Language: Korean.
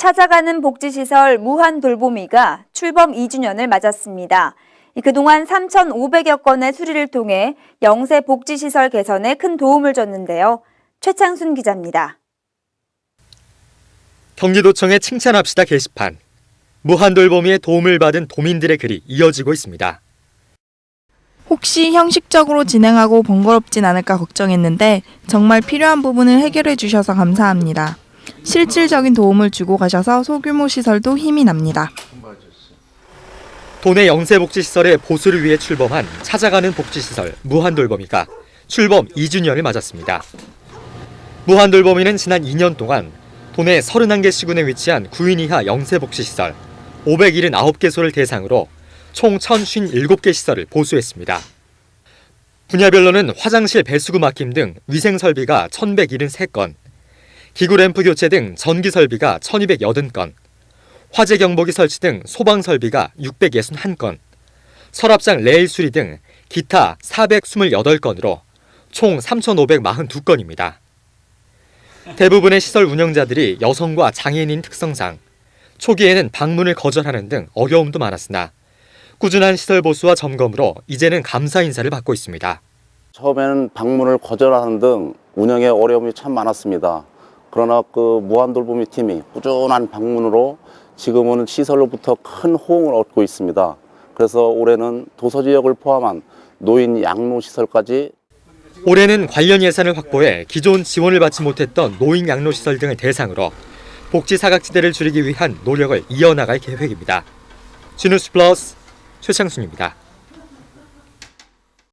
찾아가는 복지시설 무한 돌보미가 출범 2주년을 맞았습니다. 그동안 3,500여 건의 수리를 통해 영세 복지시설 개선에 큰 도움을 줬는데요. 최창순 기자입니다. 경기도청의 칭찬합시다 게시판. 무한돌보미의 도움을 받은 도민들의 글이 이어지고 있습니다. 혹시 형식적으로 진행하고 번거롭진 않을까 걱정했는데 정말 필요한 부분을 해결해 주셔서 감사합니다. 실질적인 도움을 주고 가셔서 소규모 시설도 힘이 납니다. 도내 영세복지시설의 보수를 위해 출범한 찾아가는 복지시설 무한돌보미가 출범 2주년을 맞았습니다. 무한돌보미는 지난 2년 동안 도내 31개 시군에 위치한 9인 이하 영세복지시설 579개소를 대상으로 총 1,057개 시설을 보수했습니다. 분야별로는 화장실 배수구 막힘 등 위생 설비가 1,173건, 기구 램프 교체 등 전기 설비가 1,280건, 화재 경보기 설치 등 소방 설비가 661건, 서랍장 레일 수리 등 기타 428건으로 총 3,542건입니다. 대부분의 시설 운영자들이 여성과 장애인인 특성상 초기에는 방문을 거절하는 등 어려움도 많았으나 꾸준한 시설 보수와 점검으로 이제는 감사 인사를 받고 있습니다. 처음에는 방문을 거절하는 등 운영에 어려움이 참 많았습니다. 그러나 그 무한돌보미 팀이 꾸준한 방문으로 지금은 시설로부터 큰 호응을 얻고 있습니다. 그래서 올해는 도서 지역을 포함한 노인 양로 시설까지 올해는 관련 예산을 확보해 기존 지원을 받지 못했던 노인 양로 시설 등을 대상으로 복지 사각지대를 줄이기 위한 노력을 이어나갈 계획입니다. 주뉴스 플러스 최창순입니다.